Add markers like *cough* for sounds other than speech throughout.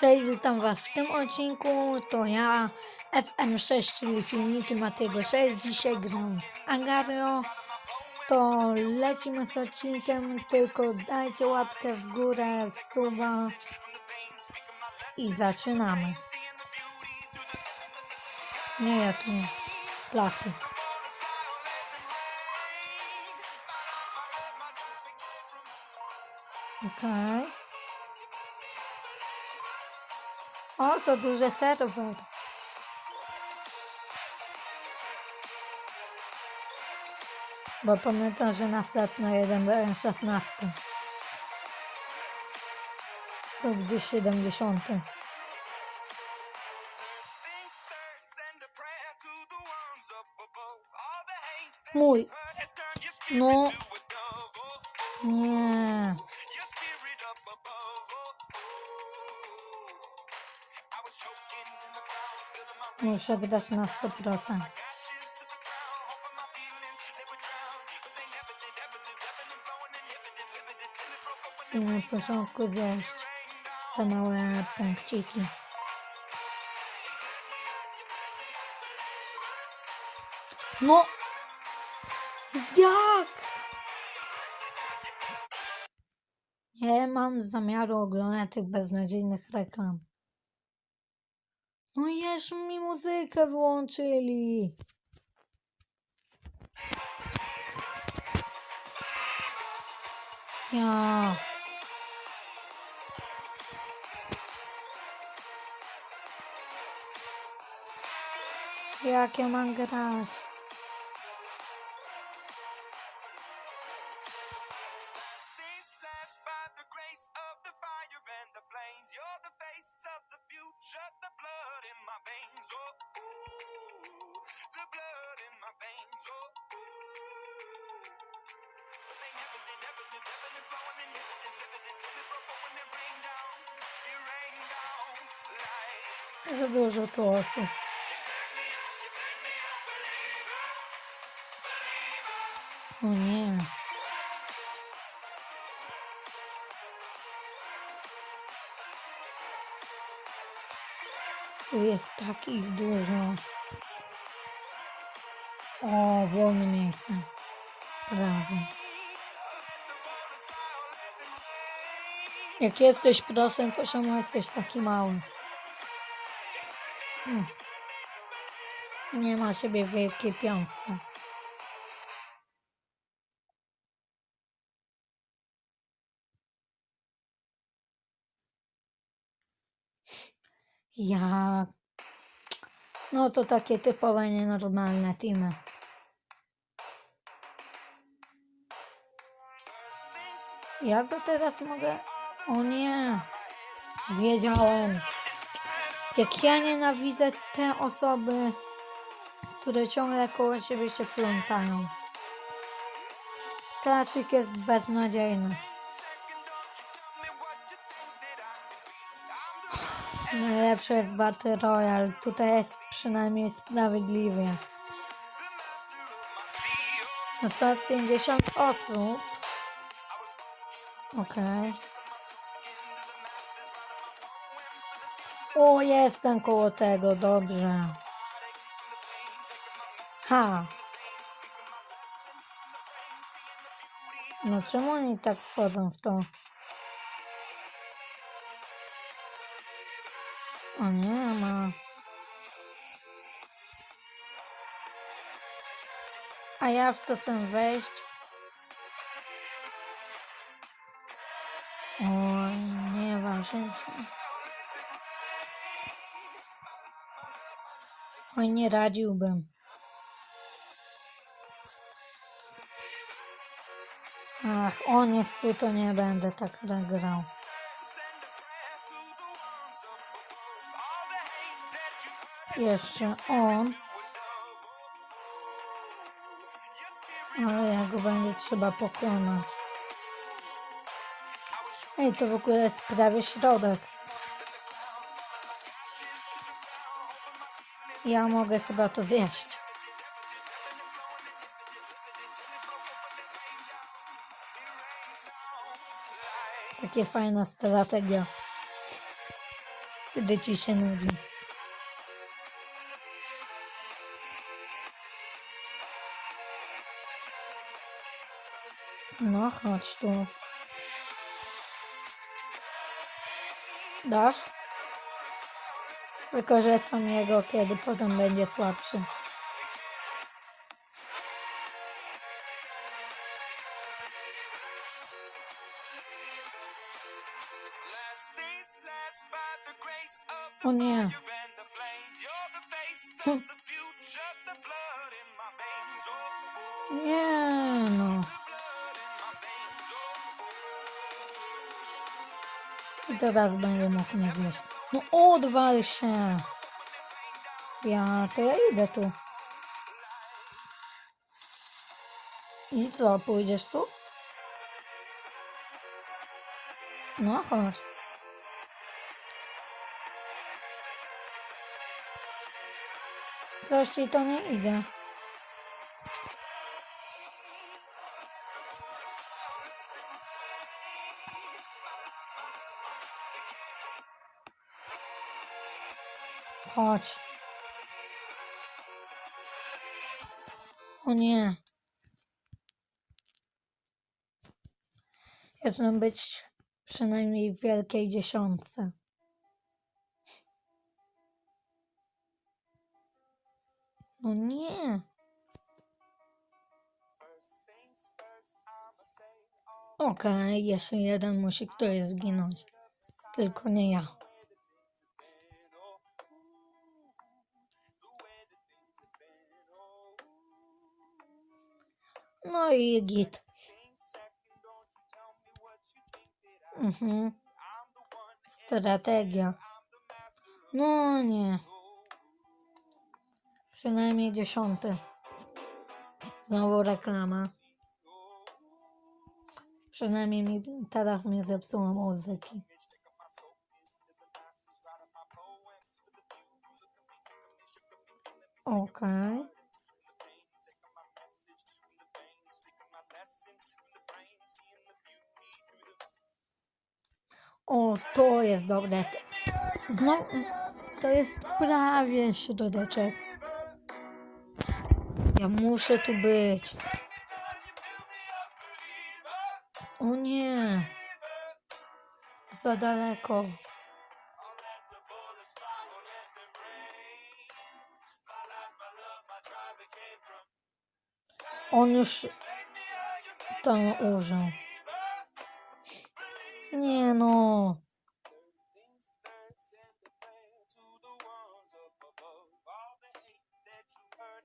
Cześć, witam Was w tym odcinku. To ja, FM6, czyli filmiki Matiego 6. Dzisiaj gram Agario. To lecimy z odcinkiem, tylko dajcie łapkę w górę, suba i zaczynamy. Nie, ja to nie. Klasyk. Okej. O, to duży serwer. Bo pamiętam, że następny jeden byłem 16. To gdzieś 70. Mój. No. Nie. Muszę grać na 100%. I na początku zjeść te małe punkciki. No! Jak? Nie mam zamiaru oglądać tych beznadziejnych reklam. No jeszcze mi muzykę wyłączyli. Ja. Jak ja mam grać? Like. Za dużo tu osób. O nie. Tu jest takich dużo. O, wolne miejsce. Prawie. Jak jesteś prosem, to czemu jesteś taki mały? Hmm. Nie ma siebie wielkiej piątce. Ja. No to takie typowe nienormalne teamy. Jak go teraz mogę? O nie. Wiedziałem. Jak ja nienawidzę te osoby, które ciągle koło siebie się plątają. Klasyk jest beznadziejny. Najlepszy jest Battle Royale. Tutaj jest przynajmniej sprawiedliwie. Na 150 osób. Okej. O, jestem koło tego, dobrze. Ha. No czemu oni tak wchodzą w to? O nie ma. A ja w to chcę wejść. Oj, nie ważne. Oj, nie radziłbym. Ach, on jest tu, to nie będę tak grał. Jeszcze on. Ale ja go będzie trzeba pokonać. Ej, to w ogóle jest prawie środek. Ja mogę chyba to zjeść. Takie fajna strategia. Kiedy ci się nudzi. No, chodź tu. Dasz? Wykorzystam jego, kiedy potem będzie słabszy. O nie. *laughs* Nie no. I teraz będzie mógł mnie zjeść. No odwal się. Ja, to ja idę tu. I co, pójdziesz tu? No chodź. Coś ci to nie idzie. Chodź. O nie. Jestem być przynajmniej w wielkiej dziesiątce. No nie. Okej, jeszcze jeden musi któryś zginąć. Tylko nie ja. I git. Mhm. Strategia. No nie. Przynajmniej dziesiąty. Znowu reklama. Przynajmniej mi teraz nie zepsuło muzyki. Okej. O, to jest dobre. Znowu, to jest prawie środeczek. Ja muszę tu być. O nie. Za daleko. On już to użył. Nie no.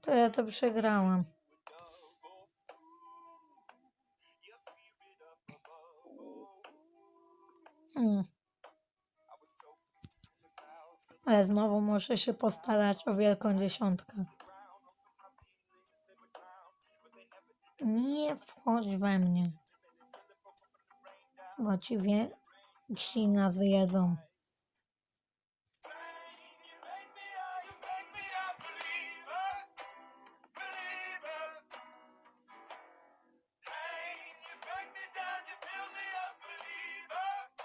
To ja to przegrałam. Hmm. Ale znowu muszę się postarać o wielką dziesiątkę. Nie wchodź we mnie. Bo ci więksi nas jedzą.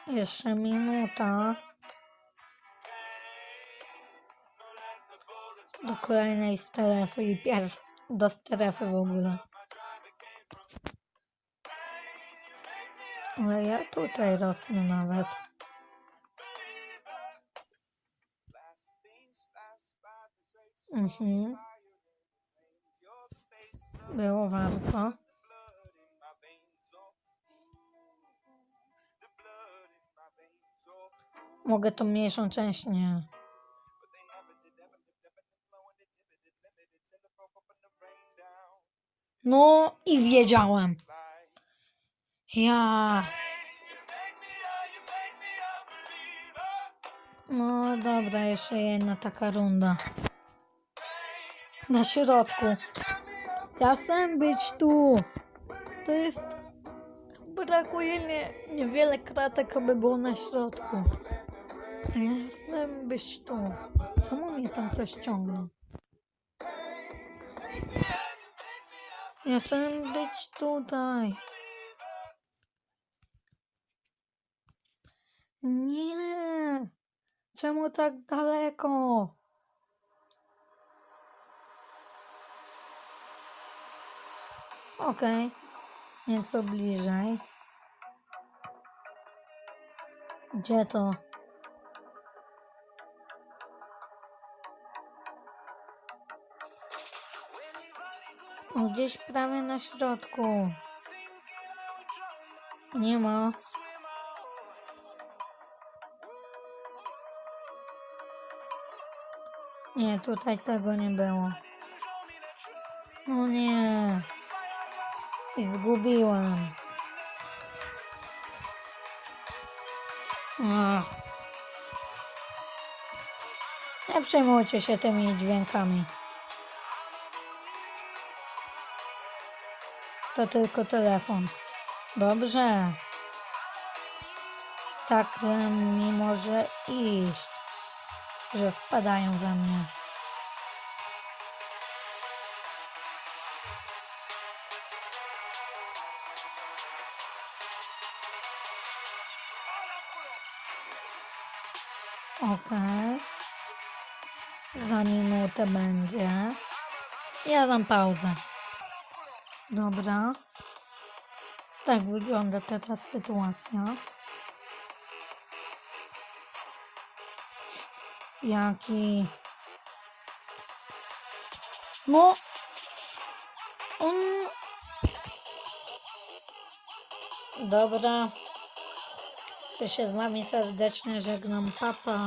Jeszcze minuta. Do kolejnej strefy i pierwszy do strefy w ogóle. Ale ja tutaj rosnę nawet. Mhm. Było warto. Mogę tą mniejszą część nie. No i wiedziałem. Ja. No dobra, jeszcze jedna taka runda. Na środku. Ja chcę być tu. To jest. Brakuje mi niewiele kratek, aby było na środku. Ja chcę być tu. Czemu mnie tam coś ciągnie? Ja chcę być tutaj. Nie. Czemu tak daleko? Okej, nieco bliżej. Gdzie to? Gdzieś prawie na środku. Nie ma. Nie, tutaj tego nie było. No nie. I zgubiłem. Ach. Nie przejmujcie się tymi dźwiękami. To tylko telefon. Dobrze. Tak mi może iść, że wpadają we mnie. Okej. Za minutę będzie. Ja dam pauzę. Dobra. Tak wygląda teraz sytuacja. Jaki. No. Dobra. To się z wami serdecznie żegnam. Papa.